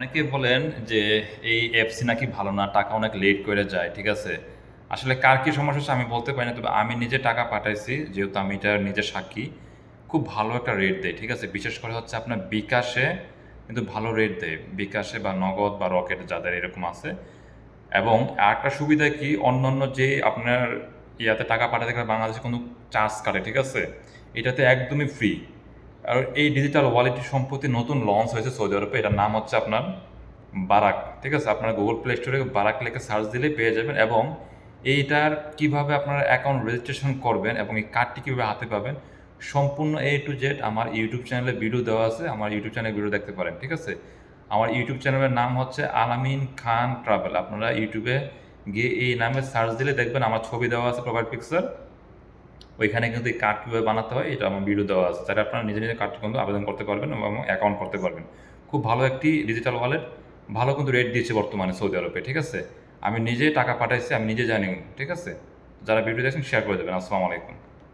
অনেকে বলেন যে এই অ্যাপসি নাকি ভালো না, টাকা অনেক লেট করে যায়, ঠিক আছে? আসলে কার কি সমস্যা হচ্ছে আমি বলতে পারি না, তবে আমি নিজে টাকা পাঠাইছি, যেহেতু আমি এটা নিজে সাক্ষী, খুব ভালো একটা রেট দেয়, ঠিক আছে? বিশেষ করে হচ্ছে আপনার বিকাশে কিন্তু ভালো রেট দেয়, বিকাশে বা নগদ বা রকেট যাদের এরকম আছে। এবং আরেকটা সুবিধা কি, অন্যান্য যে আপনার ইয়াতে টাকা পাঠাতে গেলে বাংলাদেশে কোনো চার্জ কাটে, ঠিক আছে? এটাতে একদমই ফ্রি আর এই ডিজিটাল ওয়ালেটটি সম্প্রতি নতুন লঞ্চ হয়েছে সৌদি আরবে এটার নাম হচ্ছে আপনার বারাক ঠিক আছে? আপনারা গুগল প্লে স্টোরে বারাক লিখে সার্চ দিলে পেয়ে যাবেন এবং এইটার কীভাবে আপনারা অ্যাকাউন্ট রেজিস্ট্রেশন করবেন এবং এই কার্ডটি কীভাবে হাতে পাবেন, সম্পূর্ণ এ টু জেড আমার ইউটিউব চ্যানেলে ভিডিও দেওয়া আছে। আমার ইউটিউব চ্যানেলে ভিডিও দেখতে পারেন, ঠিক আছে? আমার ইউটিউব চ্যানেলের নাম হচ্ছে আলামিন খান ট্রাভেল আপনারা ইউটিউবে গিয়ে এই নামে সার্চ দিলে দেখবেন আমার ছবি দেওয়া আছে প্রোফাইল পিকচার ওইখানে কিন্তু এই কার্ড কীভাবে বানাতে হয়, এটা আমার ভিডিও দেওয়া আছে। তাহলে আপনারা নিজে নিজে কার্ডটি কিন্তু আবেদন করতে পারবেন এবং অ্যাকাউন্ট করতে পারবেন। খুব ভালো একটি ডিজিটাল ওয়ালেট ভালো কিন্তু রেট দিয়েছে বর্তমানে সৌদি আরবে, ঠিক আছে? আমি নিজে টাকা পাঠাইছি, আমি নিজে জানি, ঠিক আছে? যারা ভিডিও দেখছেন শেয়ার করে দেবেন। আসসালামু আলাইকুম।